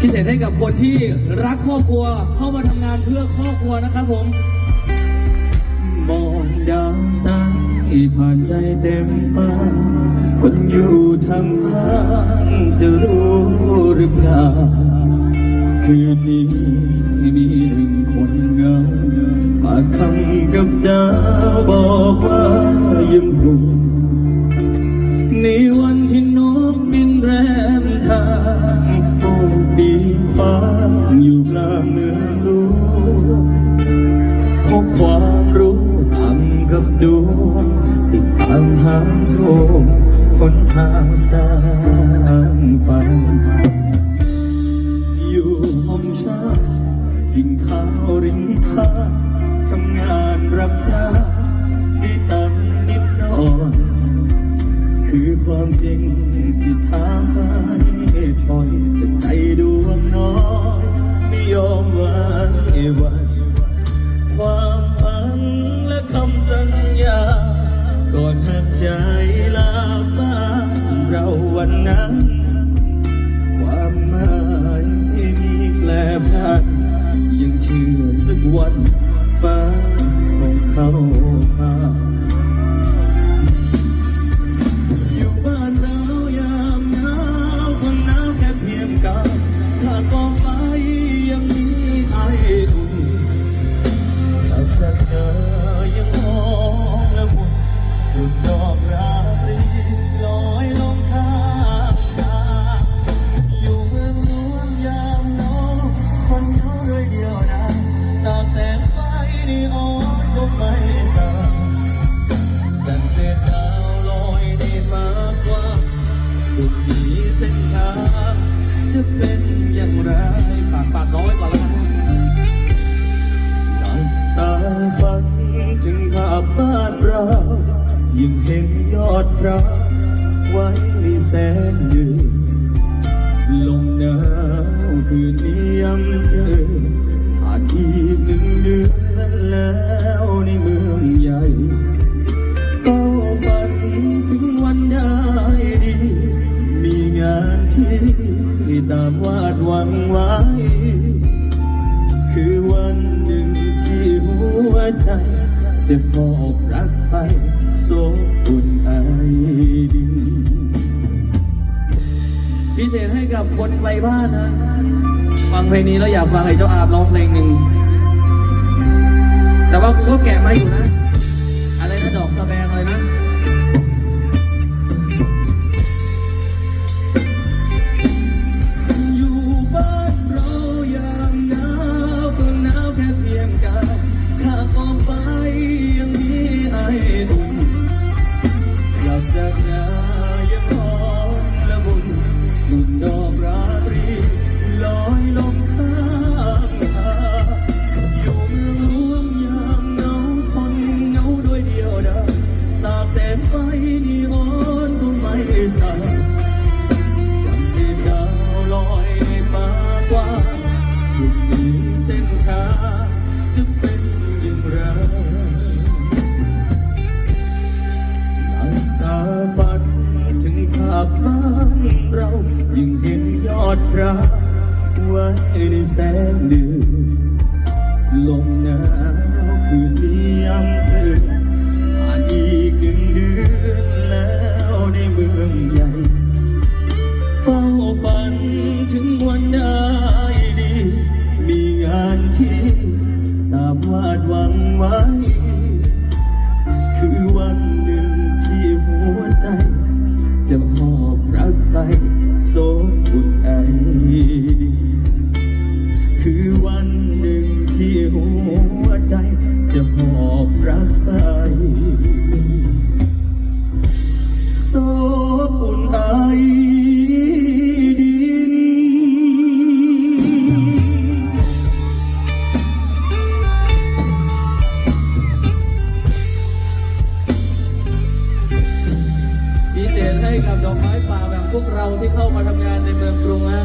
พิเศษให้กับคนที่รักครอบครัวเข้ามาทำงานเพื่อครอบครัวนะครับผมมองดาวสายผ่านใจเต็มปานคนอยู่ทางบ้านจะรู้หรือเปล่าคืนนี้มีหนึ่งคนเงาฝากคำกับดาวบอกว่ายังห่วงใน ฟ้าอยู่กลางเมืองหลวงพบความรู้ทำกับดวงติดตามทางโทงหนทางสร้างฝันอยู่ห้องชากินข้าวริมทางทำงานรับจ้างได้ตังนิดหน่อยคือความจริงาวันนั้น ความหมายไม่มีแปลพันยังเชื่อสักวันฟ้าคงเข้ามา เดียวนะตากแสงไฟนีออนก็ไม่สางดังเศษดาวลอยในฟ้ากว้างทุกมีเส้นทางจะเป็นอย่างไรฝากฝากน้องไว้ก่อนแล้วกันหลับตาฝันถึงภาพบ้านเรายังเห็นยอดพระไว้ในแสงเดืนลมหนา คืนนี้ย้ำเตือนผ่านทีหนึ่งเดือนแล้วในเมืองใหญ่เฝ้าฝันถึงวันได้ดี มีงานที่ตามวาดหวังไว้ คือวันหนึ่งที่หัวใจ จะมอบรักไปโซอุ่นไอดินพิเศษให้กับคนไกลบ้านนะ ฟังเพลงนี้แล้วอยากฟังไอ้เจ้าอาบร้องเพลงหนึ่งแต่ว่ากูก็แกะมาอยู่นะ ระไว้ในแสงเดือนลม หัวใจจะมอบรักไปโซอุ่นไอดิน พิเศษให้กับดอกไม้ป่าแบบพวกเราที่เข้ามาทำงานในเมืองกรุงฮะ